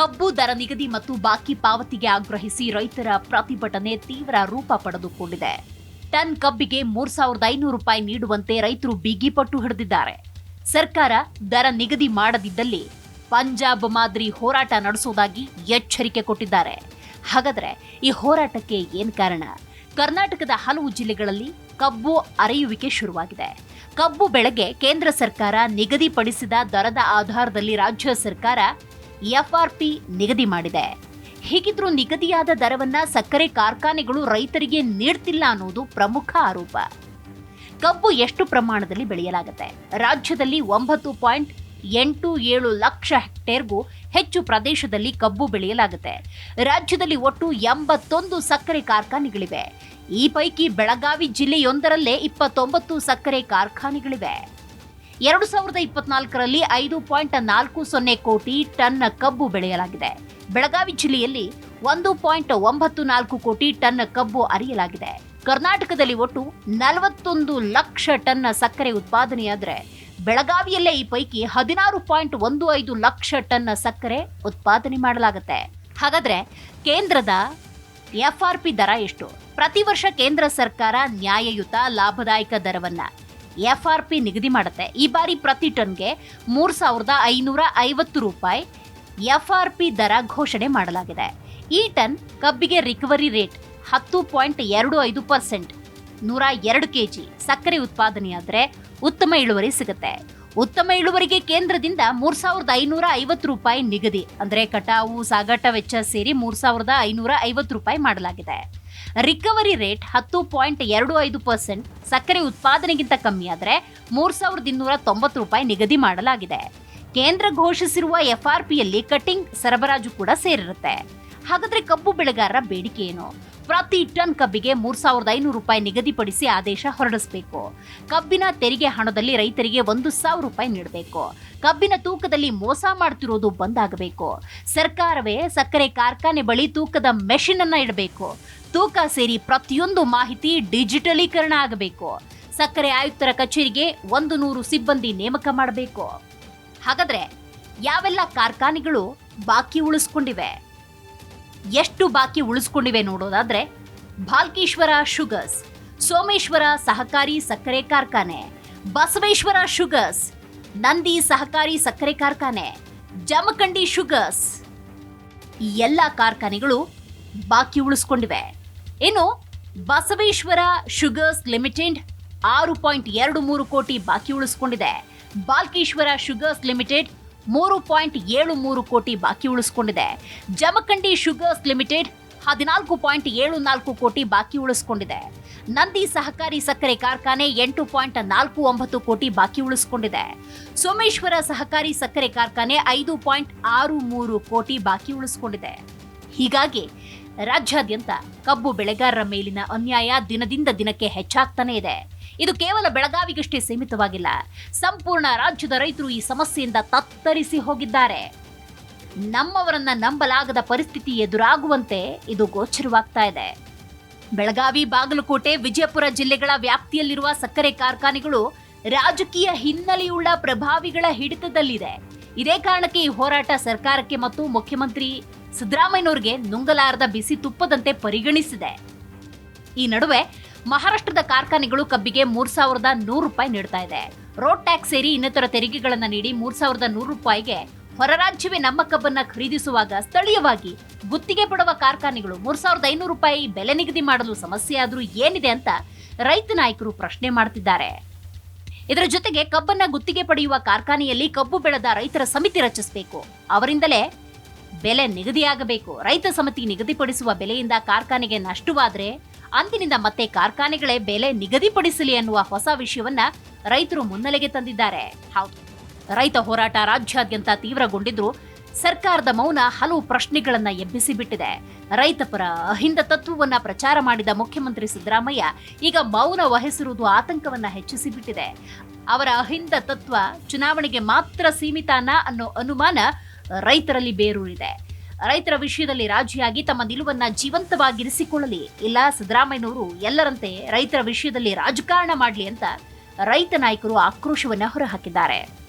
ಕಬ್ಬು ದರ ನಿಗದಿ ಮತ್ತು ಬಾಕಿ ಪಾವತಿಗೆ ಆಗ್ರಹಿಸಿ ರೈತರ ಪ್ರತಿಭಟನೆ ತೀವ್ರ ರೂಪ ಪಡೆದುಕೊಂಡಿದೆ. ಟನ್ ಕಬ್ಬಿಗೆ ಮೂರ್ ಸಾವಿರದ ಐನೂರು ರೂಪಾಯಿ ನೀಡುವಂತೆ ರೈತರು ಬಿಗಿಪಟ್ಟು ಹಿಡಿದಿದ್ದಾರೆ. ಸರ್ಕಾರ ದರ ನಿಗದಿ ಮಾಡದಿದ್ದಲ್ಲಿ ಪಂಜಾಬ್ ಮಾದರಿ ಹೋರಾಟ ನಡೆಸುವುದಾಗಿ ಎಚ್ಚರಿಕೆ ಕೊಟ್ಟಿದ್ದಾರೆ. ಹಾಗಾದರೆ ಈ ಹೋರಾಟಕ್ಕೆ ಏನು ಕಾರಣ? ಕರ್ನಾಟಕದ ಹಲವು ಜಿಲ್ಲೆಗಳಲ್ಲಿ ಕಬ್ಬು ಅರೆಯುವಿಕೆ ಶುರುವಾಗಿದೆ. ಕಬ್ಬು ಬೆಳೆಗೆ ಕೇಂದ್ರ ಸರ್ಕಾರ ನಿಗದಿಪಡಿಸಿದ ದರದ ಆಧಾರದಲ್ಲಿ ರಾಜ್ಯ ಸರ್ಕಾರ ಎಫ್ಆರ್ಪಿ ನಿಗದಿ ಮಾಡಿದೆ. ಹೀಗಿದ್ರೂ ನಿಗದಿಯಾದ ದರವನ್ನ ಸಕ್ಕರೆ ಕಾರ್ಖಾನೆಗಳು ರೈತರಿಗೆ ನೀಡ್ತಿಲ್ಲ ಅನ್ನೋದು ಪ್ರಮುಖ ಆರೋಪ. ಕಬ್ಬು ಎಷ್ಟು ಪ್ರಮಾಣದಲ್ಲಿ ಬೆಳೆಯಲಾಗುತ್ತೆ? ರಾಜ್ಯದಲ್ಲಿ ಒಂಬತ್ತು ಪಾಯಿಂಟ್ ಎಂಟು ಏಳು ಲಕ್ಷ ಹೆಕ್ಟೇರ್ಗೂ ಹೆಚ್ಚು ಪ್ರದೇಶದಲ್ಲಿ ಕಬ್ಬು ಬೆಳೆಯಲಾಗುತ್ತೆ. ರಾಜ್ಯದಲ್ಲಿ ಒಟ್ಟು ಎಂಬತ್ತೊಂದು ಸಕ್ಕರೆ ಕಾರ್ಖಾನೆಗಳಿವೆ. ಈ ಪೈಕಿ ಬೆಳಗಾವಿ ಜಿಲ್ಲೆಯೊಂದರಲ್ಲೇ ಇಪ್ಪತ್ತೊಂಬತ್ತು ಸಕ್ಕರೆ ಕಾರ್ಖಾನೆಗಳಿವೆ. ಎರಡು ಸಾವಿರದ ಇಪ್ಪತ್ನಾಲ್ಕರಲ್ಲಿ ಐದು ಪಾಯಿಂಟ್ ನಾಲ್ಕು ಸೊನ್ನೆ ಕೋಟಿ ಟನ್ ಕಬ್ಬು ಬೆಳೆಯಲಾಗಿದೆ. ಬೆಳಗಾವಿ ಜಿಲ್ಲೆಯಲ್ಲಿ ಒಂದು ಪಾಯಿಂಟ್ ಒಂಬತ್ತು ನಾಲ್ಕು ಕೋಟಿ ಟನ್ ಕಬ್ಬು ಅರಿಯಲಾಗಿದೆ ಕರ್ನಾಟಕದಲ್ಲಿ ಒಟ್ಟು ನಲವತ್ತೊಂದು ಲಕ್ಷ ಟನ್ ಸಕ್ಕರೆ ಉತ್ಪಾದನೆಯಾದರೆ ಬೆಳಗಾವಿಯಲ್ಲೇ ಈ ಪೈಕಿ ಹದಿನಾರು ಪಾಯಿಂಟ್ ಒಂದು ಐದು ಲಕ್ಷ ಟನ್ ಸಕ್ಕರೆ ಉತ್ಪಾದನೆ ಮಾಡಲಾಗುತ್ತೆ. ಹಾಗಾದರೆ ಕೇಂದ್ರದ ಎಫ್ ಆರ್ ಪಿ ದರ ಎಷ್ಟು? ಪ್ರತಿ ವರ್ಷ ಕೇಂದ್ರ ಸರ್ಕಾರ ನ್ಯಾಯಯುತ ಲಾಭದಾಯಕ ದರವನ್ನ ಎಫ್ಆರ್ಪಿ ನಿಗದಿ ಮಾಡುತ್ತೆ. ಈ ಬಾರಿ ಪ್ರತಿ ಟನ್ಗೆ ಮೂರು ಸಾವಿರದ ಐನೂರ ಐವತ್ತು ರೂಪಾಯಿ ಎಫ್ ಆರ್ ಪಿ ದರ ಘೋಷಣೆ ಮಾಡಲಾಗಿದೆ. ಈ ಟನ್ ಕಬ್ಬಿಗೆ ರಿಕವರಿ ರೇಟ್ ಹತ್ತು ಪಾಯಿಂಟ್ ಎರಡು ಐದು ಪರ್ಸೆಂಟ್, ನೂರ ಎರಡು ಕೆ ಜಿ ಸಕ್ಕರೆ ಉತ್ಪಾದನೆಯಾದರೆ ಉತ್ತಮ ಇಳುವರಿ ಸಿಗುತ್ತೆ. ಉತ್ತಮ ಇಳುವರಿಗೆ ಕೇಂದ್ರದಿಂದ ಮೂರು ಸಾವಿರದ ಐನೂರ ಐವತ್ತು ರೂಪಾಯಿ ನಿಗದಿ. ಅಂದರೆ ಕಟಾವು, ಸಾಗಾಟ ವೆಚ್ಚ ಸೇರಿ ಮೂರು ಸಾವಿರದ ಐನೂರ ಐವತ್ತು ರೂಪಾಯಿ ಮಾಡಲಾಗಿದೆ. ರಿಕವರಿ ರೇಟ್ ಹತ್ತು ಪಾಯಿಂಟ್ ಎರಡು ಐದು ಪರ್ಸೆಂಟ್ ಸಕ್ಕರೆ ಉತ್ಪಾದನೆಗಿಂತ ಕಮ್ಮಿ ಆದರೆ ಮೂರು ಸಾವಿರದ ಇನ್ನೂರ ತೊಂಬತ್ತು ರೂಪಾಯಿ ನಿಗದಿ ಮಾಡಲಾಗಿದೆ. ಕೇಂದ್ರ ಘೋಷಿಸಿರುವ ಎಫ್ಆರ್ಪಿಯಲ್ಲಿ ಕಟಿಂಗ್ ಸರಬರಾಜು ಕೂಡ ಸೇರಿರುತ್ತೆ. ಹಾಗಾದರೆ ಕಬ್ಬು ಬೆಳೆಗಾರರ ಬೇಡಿಕೆ ಏನು? ಪ್ರತಿ ಟನ್ ಕಬ್ಬಿಗೆ ಮೂರು ಸಾವಿರದ ಐನೂರು ರೂಪಾಯಿ ನಿಗದಿಪಡಿಸಿ ಆದೇಶ ಹೊರಡಿಸಬೇಕು. ಕಬ್ಬಿನ ತೆರಿಗೆ ಹಣದಲ್ಲಿ ರೈತರಿಗೆ ಒಂದು ಸಾವಿರ ರೂಪಾಯಿ ನೀಡಬೇಕು. ಕಬ್ಬಿನ ತೂಕದಲ್ಲಿ ಮೋಸ ಮಾಡ್ತಿರೋದು ಬಂದಾಗಬೇಕು ಸರ್ಕಾರವೇ ಸಕ್ಕರೆ ಕಾರ್ಖಾನೆ ಬಳಿ ತೂಕದ ಮೆಷಿನ್ ಅನ್ನ ಇಡಬೇಕು. ತೂಕ ಸೇರಿ ಪ್ರತಿಯೊಂದು ಮಾಹಿತಿ ಡಿಜಿಟಲೀಕರಣ ಆಗಬೇಕು. ಸಕ್ಕರೆ ಆಯುಕ್ತರ ಕಚೇರಿಗೆ ಒಂದು ನೂರು ಸಿಬ್ಬಂದಿ ನೇಮಕ ಮಾಡಬೇಕು. ಹಾಗಾದ್ರೆ ಯಾವೆಲ್ಲ ಕಾರ್ಖಾನೆಗಳು ಬಾಕಿ ಉಳಿಸ್ಕೊಂಡಿವೆ? ಎಷ್ಟು ಬಾಕಿ ಉಳಿಸ್ಕೊಂಡಿವೆ ನೋಡೋದಾದ್ರೆ ಭಾಲ್ಕೀಶ್ವರ ಶುಗರ್ಸ್, ಸೋಮೇಶ್ವರ ಸಹಕಾರಿ ಸಕ್ಕರೆ ಕಾರ್ಖಾನೆ, ಬಸವೇಶ್ವರ ಶುಗರ್ಸ್, ನಂದಿ ಸಹಕಾರಿ ಸಕ್ಕರೆ ಕಾರ್ಖಾನೆ, ಜಮಖಂಡಿ ಶುಗರ್ಸ್. ಈ ಎಲ್ಲ ಕಾರ್ಖಾನೆಗಳು ಬಾಕಿ ಉಳಿಸ್ಕೊಂಡಿವೆ. ಇನ್ನು ಬಸವೇಶ್ವರ ಶುಗರ್ಸ್ ಲಿಮಿಟೆಡ್ ಆರು ಪಾಯಿಂಟ್ ಎರಡು ಮೂರು ಕೋಟಿ ಬಾಕಿ ಉಳಿಸ್ಕೊಂಡಿದೆ. ಬಾಲ್ಕೇಶ್ವರ ಶುಗರ್ಸ್ ಲಿಮಿಟೆಡ್ ಮೂರು ಪಾಯಿಂಟ್ ಏಳು ಮೂರು ಕೋಟಿ ಬಾಕಿ ಉಳಿಸ್ಕೊಂಡಿದೆ. ಜಮಖಂಡಿ ಶುಗರ್ಸ್ ಲಿಮಿಟೆಡ್ ಹದಿನಾಲ್ಕು ಪಾಯಿಂಟ್ ಏಳು ನಾಲ್ಕು ಕೋಟಿ ಬಾಕಿ ಉಳಿಸ್ಕೊಂಡಿದೆ. ನಂದಿ ಸಹಕಾರಿ ಸಕ್ಕರೆ ಕಾರ್ಖಾನೆ ಎಂಟು ಪಾಯಿಂಟ್ ನಾಲ್ಕು ಒಂಬತ್ತು ಕೋಟಿ ಬಾಕಿ ಉಳಿಸ್ಕೊಂಡಿದೆ. ಸೋಮೇಶ್ವರ ಸಹಕಾರಿ ಸಕ್ಕರೆ ಕಾರ್ಖಾನೆ ಐದು ಪಾಯಿಂಟ್ ಆರು ಮೂರು ಕೋಟಿ ಬಾಕಿ ಉಳಿಸ್ಕೊಂಡಿದೆ. ಹೀಗಾಗಿ ರಾಜ್ಯಾದ್ಯಂತ ಕಬ್ಬು ಬೆಳೆಗಾರರ ಮೇಲಿನ ಅನ್ಯಾಯ ದಿನದಿಂದ ದಿನಕ್ಕೆ ಹೆಚ್ಚಾಗ್ತಾನೆ ಇದೆ. ಇದು ಕೇವಲ ಬೆಳಗಾವಿಗಷ್ಟೇ ಸೀಮಿತವಾಗಿಲ್ಲ. ಸಂಪೂರ್ಣ ರಾಜ್ಯದ ರೈತರು ಈ ಸಮಸ್ಯೆಯಿಂದ ತತ್ತರಿಸಿ ಹೋಗಿದ್ದಾರೆ. ನಮ್ಮವರನ್ನ ನಂಬಲಾಗದ ಪರಿಸ್ಥಿತಿ ಎದುರಾಗುವಂತೆ ಇದು ಗೋಚರವಾಗ್ತಾ ಇದೆ. ಬೆಳಗಾವಿ, ಬಾಗಲಕೋಟೆ, ವಿಜಯಪುರ ಜಿಲ್ಲೆಗಳ ವ್ಯಾಪ್ತಿಯಲ್ಲಿರುವ ಸಕ್ಕರೆ ಕಾರ್ಖಾನೆಗಳು ರಾಜಕೀಯ ಹಿನ್ನೆಲೆಯುಳ್ಳ ಪ್ರಭಾವಿಗಳ ಹಿಡಿತದಲ್ಲಿದೆ. ಇದೇ ಕಾರಣಕ್ಕೆ ಈ ಹೋರಾಟ ಸರ್ಕಾರಕ್ಕೆ ಮತ್ತು ಮುಖ್ಯಮಂತ್ರಿ ಸಿದ್ದರಾಮಯ್ಯನವರಿಗೆ ನುಂಗಲಾರದ ಬಿಸಿ ತುಪ್ಪದಂತೆ ಪರಿಗಣಿಸಿದೆ. ಈ ನಡುವೆ ಮಹಾರಾಷ್ಟ್ರದ ಕಾರ್ಖಾನೆಗಳು ಕಬ್ಬಿಗೆ ಮೂರ್ ಸಾವಿರದ ನೂರು ರೂಪಾಯಿ ನೀಡ್ತಾ ಇದೆ. ರೋಡ್ ಟ್ಯಾಕ್ಸ್ ಸೇರಿ ಇನ್ನಿತರ ತೆರಿಗೆಗಳನ್ನ ನೀಡಿ ಮೂರ್ ಸಾವಿರದ ನೂರು ರೂಪಾಯಿಗೆ ಹೊರರಾಜ್ಯವೇ ನಮ್ಮ ಕಬ್ಬನ್ನ ಖರೀದಿಸುವಾಗ ಸ್ಥಳೀಯವಾಗಿ ಗುತ್ತಿಗೆ ಪಡುವ ಕಾರ್ಖಾನೆಗಳು ಮೂರ್ ಸಾವಿರದ ಐನೂರು ರೂಪಾಯಿ ಬೆಲೆ ನಿಗದಿ ಮಾಡಲು ಸಮಸ್ಯೆ ಆದರೂ ಏನಿದೆ ಅಂತ ರೈತ ನಾಯಕರು ಪ್ರಶ್ನೆ ಮಾಡ್ತಿದ್ದಾರೆ. ಇದರ ಜೊತೆಗೆ ಕಬ್ಬನ್ನ ಗುತ್ತಿಗೆ ಪಡೆಯುವ ಕಾರ್ಖಾನೆಯಲ್ಲಿ ಕಬ್ಬು ಬೆಳೆದ ರೈತರ ಸಮಿತಿ ರಚಿಸಬೇಕು. ಅವರಿಂದಲೇ ಬೆಲೆ ನಿಗದಿಯಾಗಬೇಕು. ರೈತ ಸಮಿತಿ ನಿಗದಿಪಡಿಸುವ ಬೆಲೆಯಿಂದ ಕಾರ್ಖಾನೆಗೆ ನಷ್ಟವಾದರೆ ಅಂದಿನಿಂದ ಮತ್ತೆ ಕಾರ್ಖಾನೆಗಳೇ ಬೆಲೆ ನಿಗದಿಪಡಿಸಲಿ ಅನ್ನುವ ಹೊಸ ವಿಷಯವನ್ನ ರೈತರು ಮುನ್ನೆಲೆಗೆ ತಂದಿದ್ದಾರೆ. ಹೌದು. ರೈತ ಹೋರಾಟ ರಾಜ್ಯಾದ್ಯಂತ ತೀವ್ರಗೊಂಡಿದ್ರು ಸರ್ಕಾರದ ಮೌನ ಹಲವು ಪ್ರಶ್ನೆಗಳನ್ನ ಎಬ್ಬಿಸಿ ಬಿಟ್ಟಿದೆ. ರೈತ ಪರ ಅಹಿಂದ ತತ್ವವನ್ನ ಪ್ರಚಾರ ಮಾಡಿದ ಮುಖ್ಯಮಂತ್ರಿ ಸಿದ್ದರಾಮಯ್ಯ ಈಗ ಮೌನ ವಹಿಸಿರುವುದು ಆತಂಕವನ್ನ ಹೆಚ್ಚಿಸಿ ಬಿಟ್ಟಿದೆ. ಅವರ ಅಹಿಂದ ತತ್ವ ಚುನಾವಣೆಗೆ ಮಾತ್ರ ಸೀಮಿತಾನ ಅನ್ನೋ ಅನುಮಾನ ರೈತರಲ್ಲಿ ಬೇರೂರಿದೆ ರೈತರ ವಿಷಯದಲ್ಲಿ ರಾಜಿಯಾಗಿ ತಮ್ಮ ನಿಲುವನ್ನ ಜೀವಂತವಾಗಿರಿಸಿಕೊಳ್ಳಲಿ. ಇಲ್ಲ, ಸಿದ್ದರಾಮಯ್ಯನವರು ಎಲ್ಲರಂತೆ ರೈತರ ವಿಷಯದಲ್ಲಿ ರಾಜಕಾರಣ ಮಾಡಲಿ ಅಂತ ರೈತ ನಾಯಕರು ಆಕ್ರೋಶವನ್ನ ಹೊರಹಾಕಿದ್ದಾರೆ.